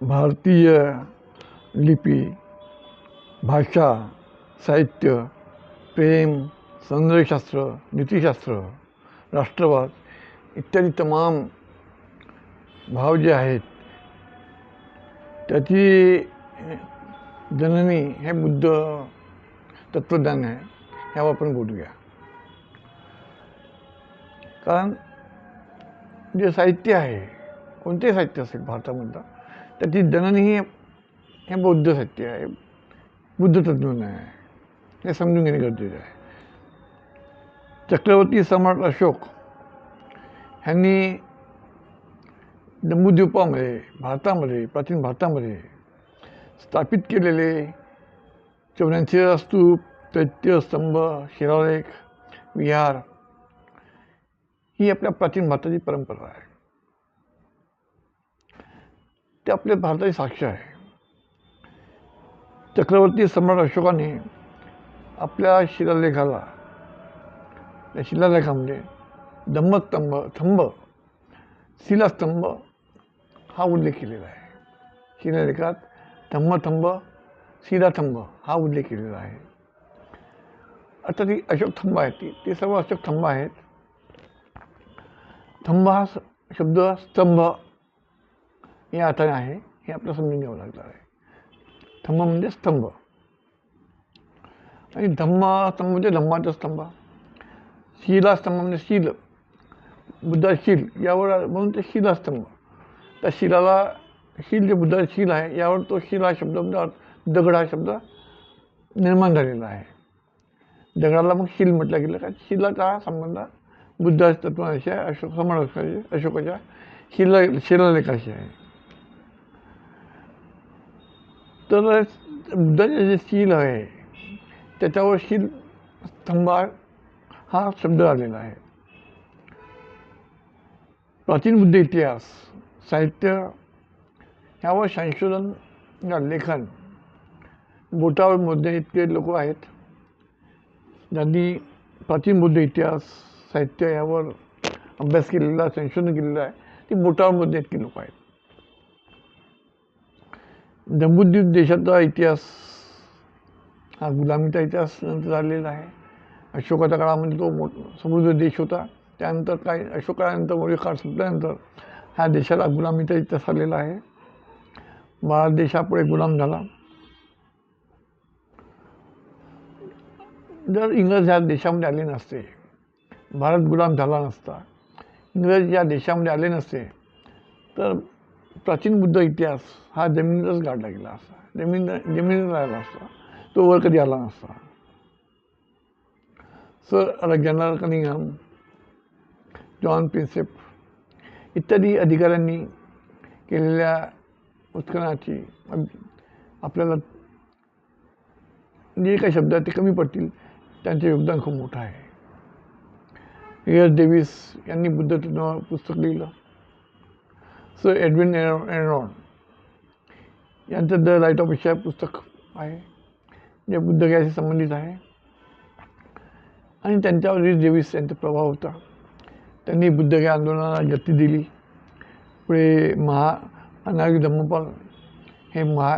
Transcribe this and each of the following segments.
भारतीय लिपी भाषा साहित्य प्रेम सौंदर्यशास्त्र नीतिशास्त्र राष्ट्रवाद इत्यादी तमाम भाव जे आहेत त्याची जननी हे बुद्ध तत्त्वज्ञान आहे ह्यावर आपण बोलूया कारण जे साहित्य आहे कोणते साहित्य असेल भारतामधलं? त्याची जननी ही हे बौद्ध सत्य आहे. बुद्ध तत्वज्ञान आहे. हे समजून घेणे गरजेचं आहे. चक्रवर्ती सम्राट अशोक ह्यांनी जम्बूद्वीपामध्ये भारतामध्ये प्राचीन भारतामध्ये स्थापित केलेले चौऱ्याऐंशी स्तूप चैत्य स्तंभ शिलालेख विहार ही आपल्या प्राचीन भारताची परंपरा आहे. ते आपल्या भारताची साक्ष आहे. चक्रवर्ती सम्राट अशोकाने आपल्या शिलालेखाला त्या शिलालेखामध्ये धम्मस्तंभ थंब शिलास्तंभ हा उल्लेख केलेला आहे. शिलालेखात धम्मथंब शिलाथंब हा उल्लेख केलेला आहे. आता ती अशोक थंब आहेत ती ते सर्व अशोक थंब आहेत. थंब हा शब्द स्तंभ हे अर्थाने आहे हे आपलं समजून घ्यावं लागणार आहे. थंब म्हणजे स्तंभ. आणि धम्म स्तंभ म्हणजे धम्माचा स्तंभ. शिलास्तंभ म्हणजे शील. बुद्धा शील. यावर म्हणून ते शिलास्तंभ. त्या शिलाला शील जे बुद्धा शील आहे यावर तो शिला हा शब्द म्हणजे दगड हा शब्द निर्माण झालेला आहे. दगडाला मग शील म्हटलं गेलं का? शिलाचा हा संबंध बुद्धाच्या तत्वाशी आहे अशोक समाजाशी अशोकाच्या शिला शिलालेखाशी आहे. तर बुद्धाचे जे शील आहे. त्याच्यावर शील स्तंभा हा शब्द आलेला आहे. प्राचीन बुद्ध इतिहास साहित्य ह्यावर संशोधन या लेखन बोटावर मोजणे इतके लोक आहेत. ज्यांनी प्राचीन बुद्ध इतिहास साहित्य यावर अभ्यास केलेला संशोधन केलेलं आहे ती बोटावर मोजणे इतकी लोक आहेत. जम्बूद्वीप देशाचा इतिहास हा गुलामीचा इतिहास नंतर झालेला आहे. अशोकाच्या काळामध्ये तो मोठ समृद्ध देश होता. त्यानंतर काही अशोकानंतर काळानंतर मोठे काळ संपल्यानंतर ह्या देशाला गुलामीचा इतिहास आलेला आहे. भारत देशापुढे गुलाम झाला. जर इंग्रज ह्या देशामध्ये आले नसते भारत गुलाम झाला नसता इंग्रज या देशामध्ये आले नसते तर प्राचीन बुद्ध इतिहास हा जमिनीतच गाडला गेला असता. जमीन जमिनीत राहिला असता. तो वर कधी आला नसता. Sir Alexander Cunningham John Prinsep इत्यादी अधिकाऱ्यांनी केलेल्या उत्खननाची आपल्याला जे काही शब्द आहेत ते कमी पडतील. त्यांचे योगदान खूप मोठं आहे. एस. डेव्हिस यांनी बुद्ध पुस्तक लिहिलं. सर एडविन एरो एरॉन यांचं द लाइट ऑफ एशिया पुस्तक आहे जे बुद्धगयाशी संबंधित आहे. आणि त्यांच्यावर रिस डेव्हिस यांचा प्रभाव होता. त्यांनी बुद्धगया आंदोलनाला गती दिली. पुढे महा अनागी धम्मपाल हे महा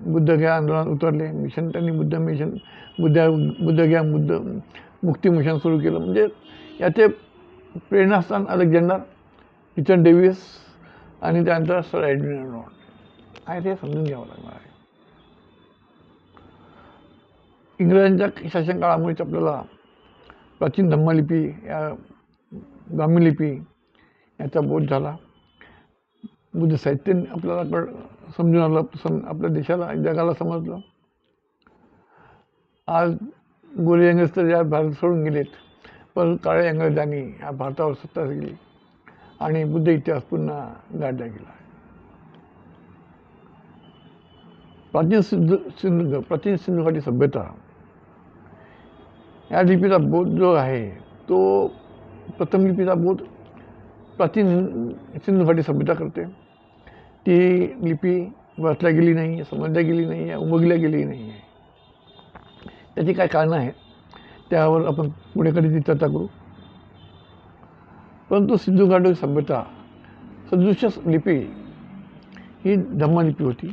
बुद्धगया आंदोलनात उतरले. मिशन त्यांनी बुद्ध मिशन बुद्ध बुद्धगया बुद्ध मुक्ती मिशन सुरू केलं. म्हणजे याचे प्रेरणास्थान अलेक्झांडर रिचर्ड डेव्हिस आणि त्यानंतर सर एडविन रॉन आहे ते समजून घ्यावं लागणार आहे इंग्रजांच्या शासनकाळामुळेच आपल्याला प्राचीन धम्मलिपी या ब्राह्मी लिपी याचा बोध झाला बुद्ध साहित्य आपल्याला कळ समजून आलं सम आपल्या देशाला जगाला समजलं आज गोरे इंग्रज तर या भारत सोडून गेलेत पण काळ्या इंग्रजांनी या भारतावर सत्ता केली आणि बुद्ध इतिहास पुन्हा गाडला गेला प्राचीन सिंधू सिंधुदुर्ग प्राचीन सिंधुघाटी सभ्यता या लिपीचा बोध जो आहे तो प्रथम लिपीचा बोध प्राचीन सिंधुघाटी सभ्यता करते ती लिपी वाचल्या गेली नाही समजल्या गेली नाही आहे उमगल्या गेली नाही आहे त्याची काय कारणं आहेत त्यावर आपण पुढे कधी चर्चा करू परंतु सिंधुघाटी सभ्यता सदृश लिपी ही धम्मलिपी होती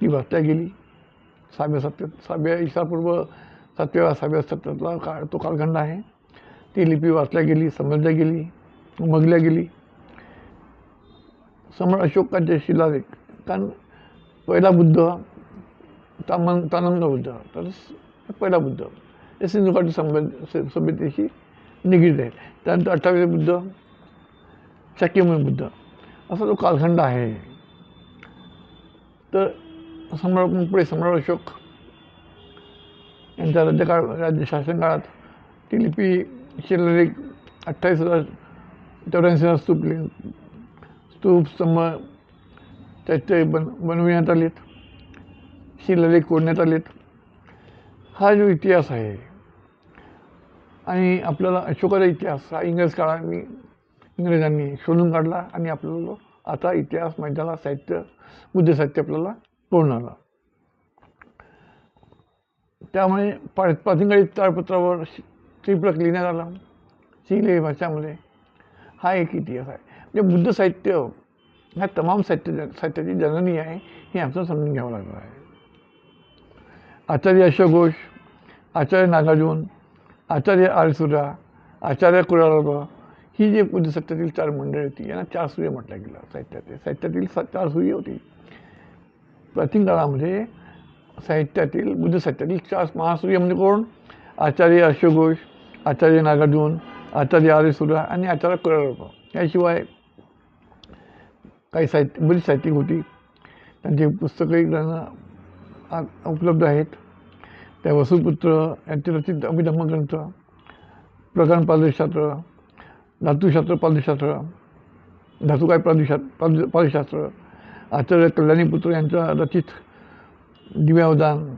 ती वाचल्या गेली. सहाव्या सत्यात सहाव्या ईसापूर्व सातव्या सहाव्या सत्यातला काळ तो कालखंड आहे. ती लिपी वाचल्या गेली समजल्या गेली उमगल्या गेली. सम्राट अशोकाचे शिलालेख कारण पहिला बुद्ध तामन तानंद बुद्ध तर पहिला बुद्ध. हे सिंधुकाठी संबंध सभ्यतेशी निगडीत आहे. त्यानंतर अठ्ठावीस बुद्ध शक्यमय बुद्ध असा जो कालखंड आहे. तर सम्राट पुढे सम्राट अशोक यांच्या राज्यकाळ राज्य शासन काळात ती लिपी शिलालेख अठ्ठावीस हजार चौऱ्याऐंशी हजार स्तूप स्तूप स्तंभ त्याचे बन बनविण्यात आलेत. शिलालेख कोरण्यात आलेत. हा जो इतिहास आहे आणि आपल्याला अशोकाचा इतिहास हा इंग्रज काळाने इंग्रजांनी शोधून काढला आणि आपल्याला आता इतिहास माहिती झाला साहित्य बुद्ध साहित्य आपल्याला पूर्ण आला त्यामुळे पा ताळपत्रावर त्रिप्रक लिहिण्यात आला. शिले भाषामध्ये. हा एक इतिहास आहे. म्हणजे बुद्ध साहित्य ह्या तमाम साहित्य साहित्याची जननी आहे हे आमचं समजून घ्यावं लागलं आहे. आचार्य अशोघोष आचार्य नागार्जुन आचार्य आरसुरा आचार्य कुरारबा ही जी बुद्ध साहित्यातील चार मंडळी होती यांना चार सूर्य म्हटलं गेलं साहित्यातील साहित्यातील स- चार सूर्य होती. प्राचीन काळामध्ये साहित्यातील बुद्ध साहित्यातील चार महासूर्य म्हणजे कोण? आचार्य अशोघोष आचार्य नागार्जुन आचार्य आर्यसुरा आणि आचार्य कळप याशिवाय काही साहित्य बरीच साहित्यिक होती. त्यांची पुस्तकंही त्यांना उपलब्ध आहेत. त्या वसुपुत्र यांचे रचित अभिधम्मग्रंथ प्रकरण पादशास्त्र धातुशास्त्र पादशास्त्र धातू काय प्रादुशास्त्र पादशास्त्र आचार्य कल्याणीपुत्र यांचा रचित दिव्यावदान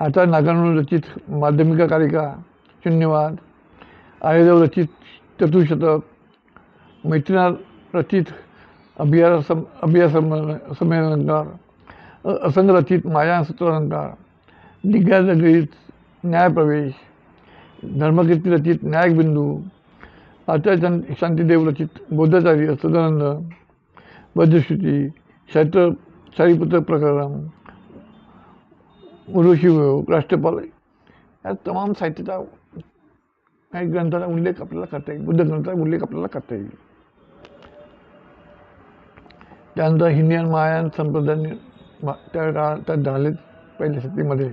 आचार्य नागार्जुन रचित माध्यमिका कारिका शून्यवाद आर्यदेव रचित चतुशतक मैत्रीनाथ रचित अभियास अभियास संमेलनकार अ- असंग माया सूत्रालंकार दिग्गज न्यायप्रवेश धर्मकीर्ती रचित न्यायबिंदू आचार्य शांतीदेव रचित बौद्धाचार्य सदानंद बद्धश्रुती शास्त्र शारीपुत्र प्रकरण उर्वशीयोग राष्ट्रपाल या तमाम साहित्याचा काही ग्रंथाचा उल्लेख आपल्याला करता येईल. बुद्ध ग्रंथाचा उल्लेख आपल्याला करता येईल. त्यानंतर हिंदियन महायान संप्रदायाने मा- त्या काळात त्या झाले पहिल्या शतीमध्ये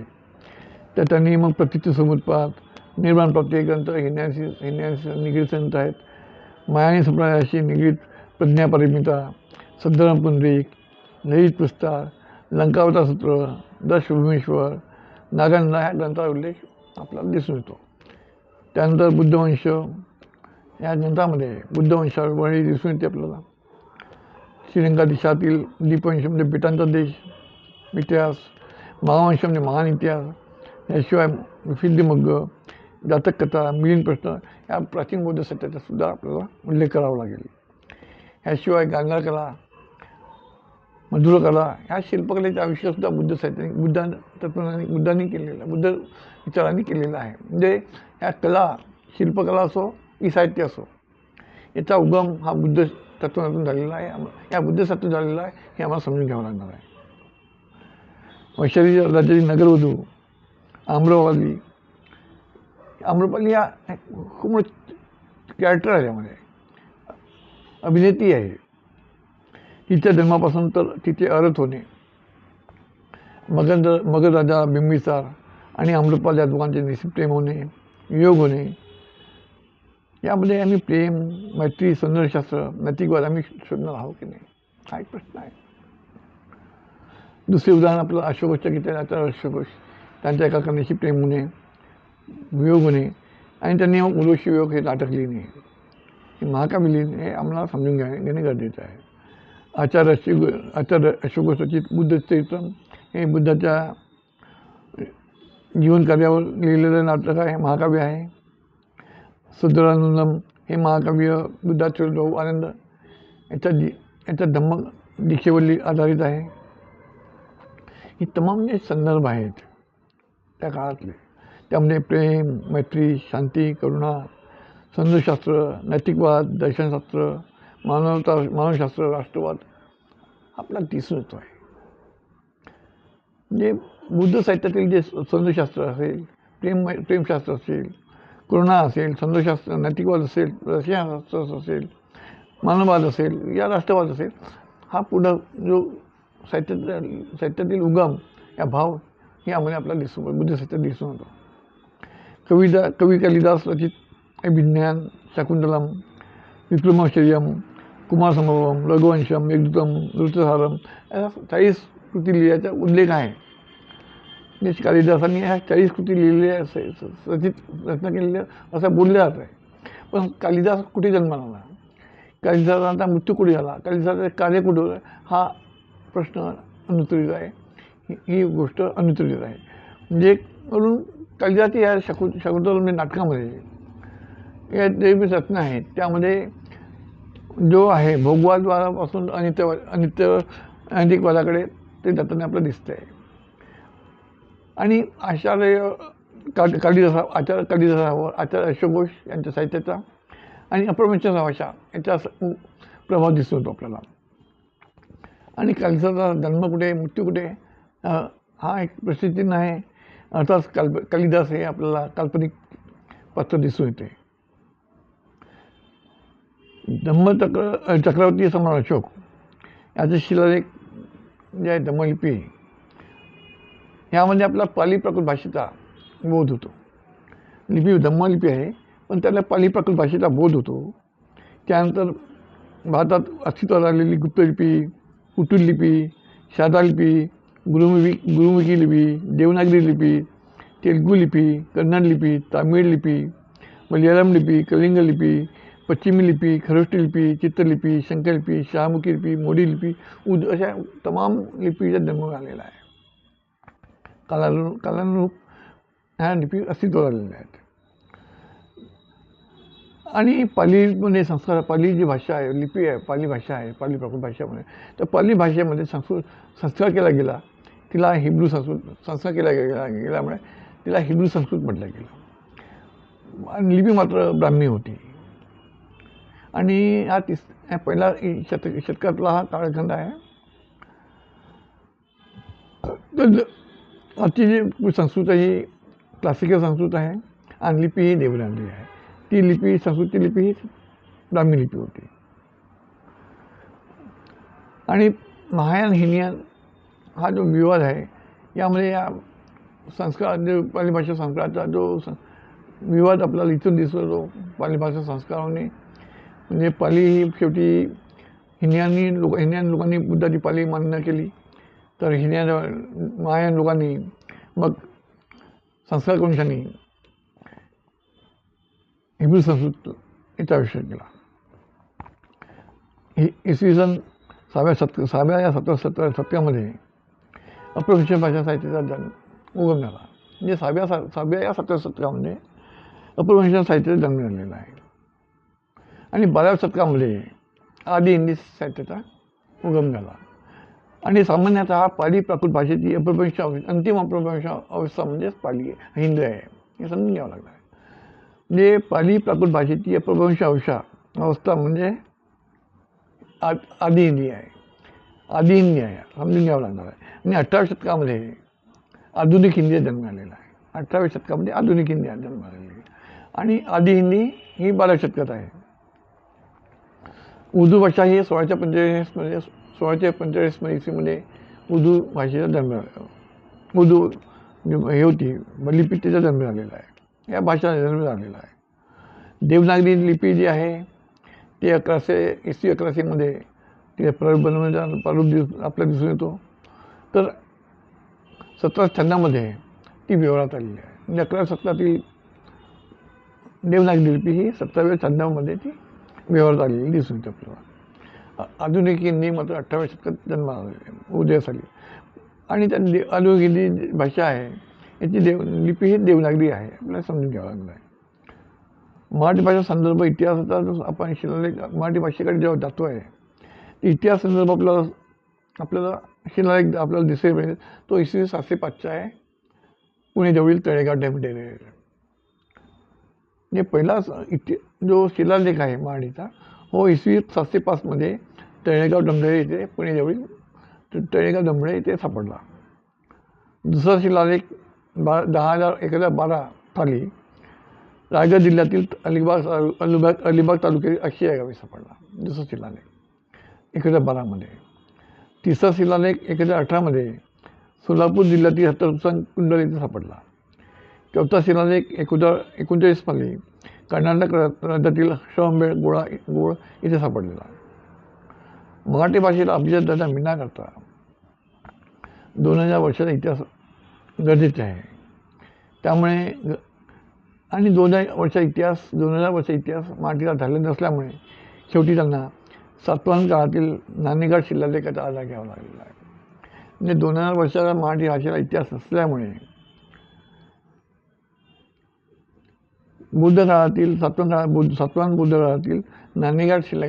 तर त्यांनी मग प्रतिष्ठ समुत्पात निर्माण प्राप्ती हे ग्रंथ हिंद्यांशी हिंद्यांशी निगडीत संत आहेत. मायानी संप्रदायाशी निगडीत प्रज्ञापरिमिता सद्धरम पुंडरीक ललित पुस्तार लंकावता सूत्र दश भूमेश्वर नागांना ह्या ग्रंथाचा उल्लेख आपल्याला दिसून येतो. त्यानंतर बुद्धवंश या ग्रंथामध्ये बुद्धवंशावर वळी दिसून येते आपल्याला. श्रीलंका देशातील दीपवंश म्हणजे बेटांचा देश इतिहास महावंश म्हणजे महान इतिहास याशिवाय सिद्धिमग्ग जातक कथा मिलीन प्रश्न या प्राचीन बौद्ध सत्याचा सुद्धा आपल्याला उल्लेख करावा लागेल. ह्याशिवाय गांगाळ कला मधुरकला ह्या शिल्पकलेचा आयुष्यसुद्धा बुद्ध साहित्याने बुद्धां तत्त्वज्ञानी बुद्धांनी केलेलं आहे बुद्ध विचारांनी केलेलं आहे. म्हणजे ह्या कला शिल्पकला असो की साहित्य असो याचा उगम हा बुद्ध तत्वातून झालेला आहे. या बुद्ध सत्व झालेला आहे हे आम्हाला समजून घ्यावं लागणार आहे. वैशाली राज्याची नगरवधू आम्रपाली आम्रपाली हा खूप मोठं कॅरेक्टर आहे त्यामध्ये. अभिनेत्री आहे. तिच्या जन्मापासून तर तिचे अर्थ होणे. मगध मगध राजा बिंबिसार आणि अमृतपाल या दोघांचे निश्चित प्रेम होणे योग होणे. यामध्ये आम्ही प्रेम मैत्री सौंदर्यशास्त्र नैतिकवाद आम्ही शोधणार आहोत की नाही? हा एक प्रश्न आहे. दुसरे उदाहरण आपलं अशोकोसच्या गीता आता अशोकोश त्यांच्या एका कन्याशी प्रेम होणे वियोग होणे आणि त्यांनी उर्वशी वियोग हे नाटक लिहिणे. हे महाकाव्य लिहिणे हे आम्हाला समजून घ्या घेणे गरजेचं आहे. आचार्य अशोक आचार्य अशोक रचित बुद्ध हे बुद्धाच्या जीवन कार्यावर लिहिलेलं नाटक आहे महाकाव्य आहे. सुंदरानंदम हे महाकाव्य बुद्धाचे आनंद याच्या जी याच्या धम्म दीक्षेवरली आधारित आहे. ही तमाम जे संदर्भ आहेत त्या काळातले त्यामध्ये प्रेम मैत्री शांती करुणा संतशास्त्र नैतिकवाद दर्शनशास्त्र मानवता मानवशास्त्र राष्ट्रवाद आपल्याला दिसून येतो आहे म्हणजे बुद्ध साहित्यातील जे संतशास्त्र असेल प्रेम प्रेमशास्त्र असेल करुणा असेल संतशास्त्र नैतिकवाद असेल रशियाशास्त्र असेल मानववाद असेल या राष्ट्रवाद असेल हा पुढं जो साहित्यात साहित्यातील उगम या भाव यामध्ये आपल्याला दिसून बुद्ध साहित्यात दिसून येतो. कविता कवी कालिदास रचित अभिज्ञान शकुंतलम विक्रमाश्चर्यम कुमारसंभवम रघुवंशम मेघदूतम नृत्यसारम या चाळीस कृती लिहिल्याचा उल्लेख आहे. कालिदासांनी ह्या चाळीस कृती लिहिलेल्या रचित रचना केलेल्या असं बोललं जात आहे पण कालिदास कुठे जन्माला कालिदासांचा मृत्यू कुठे झाला? कालिदासाचं कार्य कुठे होतं? हा प्रश्न अनुत्तरित आहे. ही- ही गोष्ट अनुत्तरित आहे. म्हणजे म्हणून कालिदास या शकु शकुंतल म्हणजे नाटकामध्ये या देवी रचना आहेत. त्यामध्ये जो आहे भोगवादवादापासून अनित्य अनित्य अनितिकवादाकडे ते जाताना आपलं दिसतंय. आणि आचार्य का कालिदासा आचार्य कालिदासावर आचार्य अशोघोष यांच्या साहित्याचा आणि अप्रपंचाचा भाषा याचा प्रभाव दिसतो होतो आपल्याला. आणि कालिदासाचा जन्म कुठे मृत्यू कुठे हा एक प्रसिद्धी आहे अर्थात काल्प कालिदास हे आपल्याला काल्पनिक पात्र दिसून येते. धम्मचक्र चक्रवर्ती सम्राट अशोक याचे शिलालेख जे आहे धम्मलिपी ह्यामध्ये आपला पाली प्राकृत भाषेचा बोध होतो. लिपी धम्मलिपी आहे पण त्याला पाली प्राकृत भाषेचा बोध होतो. त्यानंतर भारतात अस्तित्वात आलेली गुप्तलिपी कुटुल लिपी शारदा लिपी गुरुमुखी गुरुमुखी लिपी देवनागरी लिपी तेलगू लिपी कन्नड लिपी तामिळ लिपी मल्याळम लिपी कलिंग लिपी पश्चिमी लिपी खरोष्टी लिपी चित्रलिपी शंकरलिपी शहामुखी लिपी मोडी लिपी उद अशा तमाम लिपीचा जन्म झालेला आहे. कालानु कालानुरूप ह्या लिपी अस्तित्वात आलेल्या आहेत. आणि पालीमध्ये संस्कार पाली जी भाषा आहे लिपी आहे पाली भाषा आहे पाली प्राकृत भाषामध्ये तर पाली भाषेमध्ये संस्कृत संस्कार केला गेला तिला हिब्रू संस्कृत संस्कार केला गेला गेल्यामुळे तिला हिब्रू संस्कृत म्हटलं गेलं. आणि लिपी मात्र ब्राह्मी होती. आणि हा तिस पहिला शतक शतकातला हा काळखंड आहे. तर आजची जी संस्कृत आहे ही क्लासिकल संस्कृत आहे आणि लिपी ही देवनागरी आहे. ती लिपी संस्कृती लिपी ही ब्राह्मी लिपी होती. आणि महायान हिनियन हा जो विवाद आहे यामध्ये या संस्कार जो पाली भाषा संस्काराचा जो विवाद आपल्याला इथून दिसतो पाली भाषा संस्काराने म्हणजे पाली ही शेवटी हिन्यांनी लोक हिन्यान लोकांनी बुद्धाची पाली मान्य केली. तर हिन्या महायान लोकांनी मग संस्कार करून हिब्रू संस्कृत याचा विषय केला. इसवी सन सहाव्या सत सहाव्या या सतरा सतरा सत्यामध्ये अप्रशिक्षण भाषा साहित्याचा जन्म उगम झाला म्हणजे सहाव्या सा सहाव्या या सतरा शतकामध्ये अप्रशिक्षण साहित्याचा जन्म झालेला आहे. आणि बाराव्या शतकामध्ये आधी हिंदी साहित्याचा उगम झाला. आणि सामान्यतः पाली प्राकृत भाषेची अपभ्रंश अवस्था अंतिम अपभ्रंश अवस्था म्हणजेच पाली हिंदू हिंदी आहे हे समजून घ्यावं लागणार आहे. म्हणजे पाली प्राकृत भाषेची अपभ्रंश अवस्था अवस्था म्हणजे आ आदी हिंदी आहे. आदी हिंदी आहे समजून घ्यावं लागणार आहे. आणि अठराव्या शतकामध्ये आधुनिक हिंदी जन्म आलेला आहे. अठराव्या शतकामध्ये आधुनिक हिंदी जन्म आलेली आहे. आणि आदी हिंदी ही बाराव्या शतकात आहे. उर्दू भाषा ही सोळाच्या पंचेचाळीसमध्ये म्हणजे सोळाच्या पंचेचाळीसमध्ये इसवीमध्ये उर्दू भाषेचा जन्म उर्दू जी हे होती लिपी त्याचा जन्म झालेला आहे. या भाषा जन्म झालेला आहे. देवनागरी लिपी जी आहे ती अकराशे इसवी अकराशेमध्ये ते प्रारूप बनवण्याचा प्रारूप दिस आपल्याला दिसून येतो. तर सतरा छंदामध्ये ती व्यवहारात आलेली आहे. म्हणजे अकरा सतरातील देवनागरी लिपी ही सत्तराव्या छंदामध्ये ती व्यवहारात आलेली दिसून येते आपल्याला. आधुनिक हिंदी मात्र अठराव्या शतकात जन्माला उदयास आली आणि त्या दे आधुनिक हिंदी जी भाषा आहे. याची देव लिपी ही देवनागरी आहे. आपल्याला समजून घ्यावं लागलं आहे. मराठी भाषा संदर्भ इतिहासाचा जो आपण शिलालेख मराठी भाषेकडे जेव्हा जातो आहे इतिहास संदर्भ आपल्याला आपल्याला शिलालेख आपल्याला दिसेल. मिळेल तो इसवी सातशे पाचचा आहे. पुणेजवळील तळेगाव डॅम डेरे. म्हणजे पहिला इति जो शिलालेख आहे मराठीचा हो इसवी सातशे पाचमध्ये तळेगाव डमडेरे येथे पुणेजवळील तळेगाव दमडे इथे सापडला. दुसरा शिलालेख बा दहा हजार एक हजार बारा साली रायगड जिल्ह्यातील अलिबाग अलिबाग अलिबाग तालुक्यातील अक्षय या गावी सापडला. दुसरा शिलालेख एक हजार बारामध्ये. तिसरा शिलालेख एक हजार अठरामध्ये सोलापूर जिल्ह्यातील हतरसंग कुंडल येथे सापडला. चौथा शिलालेख एकोदा हजार एकोणचाळीसमध्ये कर्नाटक राज्यातील श्रवंबेळ गोळा गोळ इथे सापडलेला. मराठी भाषेला अभिजात दादा मिळण्याकरता दोन हजार वर्षाचा इतिहास गरजेचा आहे. त्यामुळे ग- आणि दोन हजार वर्षा इतिहास दोन हजार वर्ष इतिहास मराठीला धरलेला नसल्यामुळे शेवटी त्यांना सातवाहन काळातील नाणेगड शिलालेखाचा आधार घ्यावा लागलेला आहे. म्हणजे दोन हजार वर्षाचा मराठी भाषेला इतिहास नसल्यामुळे बुद्ध काळातील सातवाहन बुद्ध सत्वान बुद्ध काळातील नाणेगाड शिला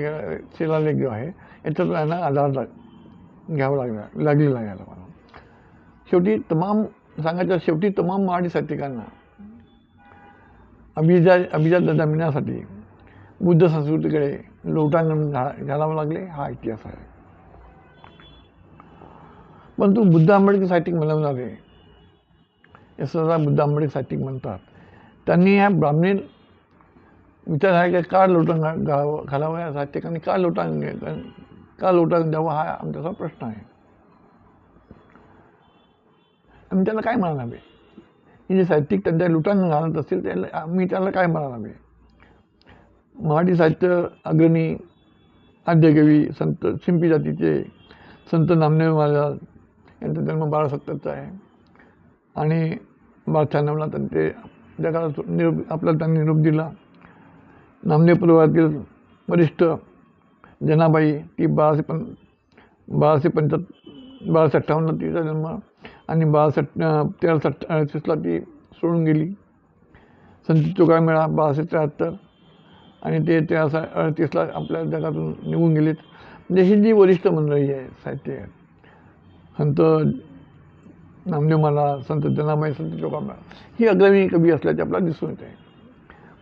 शिलालेख जो आहे. याचा त्यांना आधार लाग घ्यावा लागला लागलेला आहे मला शेवटी तमाम सांगायच्या शेवटी तमाम मराठी साहित्यिकांना अभिजा अभिजात दर्जा मिळण्यासाठी बुद्ध संस्कृतीकडे लोटांगण घा घालावं लागले हा इतिहास आहे. परंतु बुद्ध आंबेडकर साहित्यिक म्हणवणारे हे सहसा बुद्ध आंबेडकर साहित्यिक म्हणतात त्यांनी ह्या ब्राह्मणी विचारधारेकडे का लोटांग घा घालावं घालावं या साहित्यिकांनी का लोटांग का लोटांग द्यावं? हा आमच्याचा प्रश्न आहे. आम्ही त्याला काय म्हणायला हवे हे जे साहित्यिक त्यांच्या लुटांग घालत असतील त्याला आम्ही त्याला काय म्हणायला हवे मराठी साहित्य अग्रणी आद्यकवी संत शिंपी जातीचे संत नामदेव महाराज यांचा जन्म बारा सत्तरचा आहे. आणि बारा शहाण्णवला त्यांचे जगाला काळात निरोप आपल्याला त्यांनी निरोप दिला. नामदेव परिवारातील वरिष्ठ जनाबाई ती बाराशे पं बाराशे पंच्याहत्तर बाराशे अठ्ठावन्नला तिचा जन्म आणि बाराशे तेराशे अठ्ठावीसला ती सोडून गेली. संत तुकामेळा बाराशे त्र्याहत्तर आणि ते तेराशे अडतीसला आपल्या जगातून निघून गेलेत. म्हणजे ही जी वरिष्ठ मंडळी आहे साहित्य संत नामदेव मला संत जनामय संत चोकामेळा ही अग्रणी कवी असल्याचे आपल्याला दिसून येते.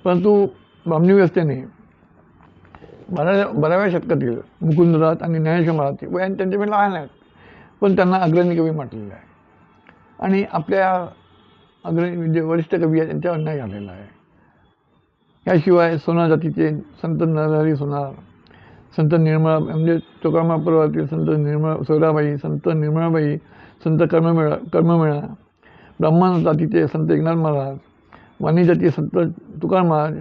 परंतु ब्राह्मणी व्यवस्थेने बऱ्या बराव्या शतकातील मुकुंदरात आणि ज्ञानेश्वर महाराज वयाने त्यांच्या लहान आहेत. पण त्यांना अग्रणी कवी म्हटलेलं आहे. आणि आपल्या अग्रणी जे वरिष्ठ कवी आहेत त्यांच्यावर अन्याय झालेला आहे. याशिवाय सोनार जातीचे संत नरहरी सोनार संत निर्मळा म्हणजे चोकामा पर्वातील संत निर्मळ सोयराबाई संत निर्मळाबाई संत कर्ममेळा कर्ममेळा ब्राह्मण जातीचे संत एकनाथ महाराज वाणी जातीचे संत तुकाराम महाराज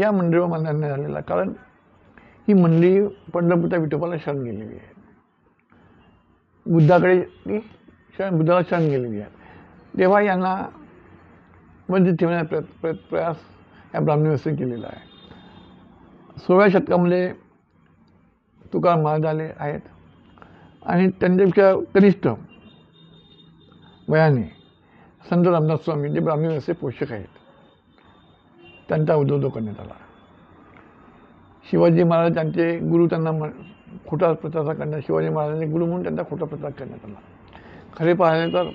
या मंडळीवर मान्य झालेला कारण ही मंडळी पंढरपूरच्या विठोबाला शरण गेलेली आहे. बुद्धाकडे ती शरण बुद्धाला शरण गेलेली आहे. तेव्हा यांना वंचित ठेवण्याचा प्रय प्र प्रयास या ब्राह्मणी व्यवस्थेने केलेला आहे. सोळाव्या शतकामध्ये तुकाराम महाराज आले आहेत. आणि त्यांच्यापेक्षा कनिष्ठ वयाने संत रामदास स्वामी जे ब्राह्मणी असे पोषक आहेत त्यांचा उद्योग करण्यात आला. शिवाजी महाराज त्यांचे गुरु त्यांना म्हण खोटा प्रचार करण्यात शिवाजी महाराजांचे गुरु म्हणून त्यांचा खोटा प्रचार करण्यात आला. खरे पाहिले तर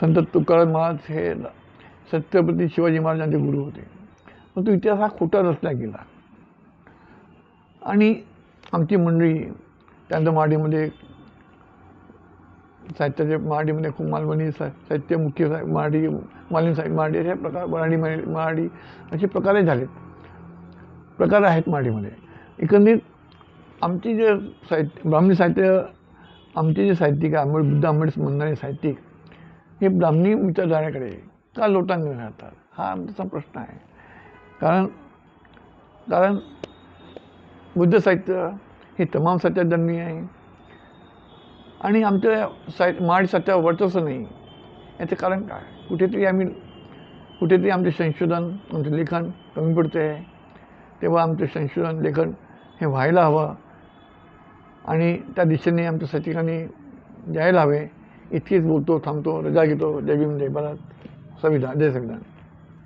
संत तुकाराम महाराज हे छत्रपती शिवाजी महाराजांचे गुरु होते. परंतु इतिहास हा खोटा रचला गेला. आणि आमची मंडळी त्यानंतर मराठीमध्ये साहित्याचे मराठीमध्ये खूप मालवणी सा साहित्य मुख्य सा मराठी मालवणी साहित्य मराठी असे प्रकार मराठी मराठी असे प्रकारही झालेत प्रकार आहेत मराठीमध्ये एकंदरीत आमची जे साहित्य ब्राह्मणी साहित्य आमचे जे साहित्यिक आहे आंबेड बुद्ध आंबेड म्हणणारे साहित्यिक हे ब्राह्मणी विचारधारेकडे का लोटांगण राहतात हा आमचा प्रश्न आहे. कारण कारण बुद्ध साहित्य हे तमाम सत्या जन्मी आहे. आणि आमच्या साय माड सत्या वरचंच नाही. याचं कारण काय? कुठेतरी आम्ही कुठेतरी आमचे संशोधन आमचं लेखन कमी पडते. आहे तेव्हा आमचे संशोधन लेखन हे व्हायला हवं. आणि त्या दिशेने आमच्या साहित्यिकांनी द्यायला हवे. इतकीच बोलतो थांबतो रजा घेतो. जय भीम जय भारत. संविधान जय संविधान.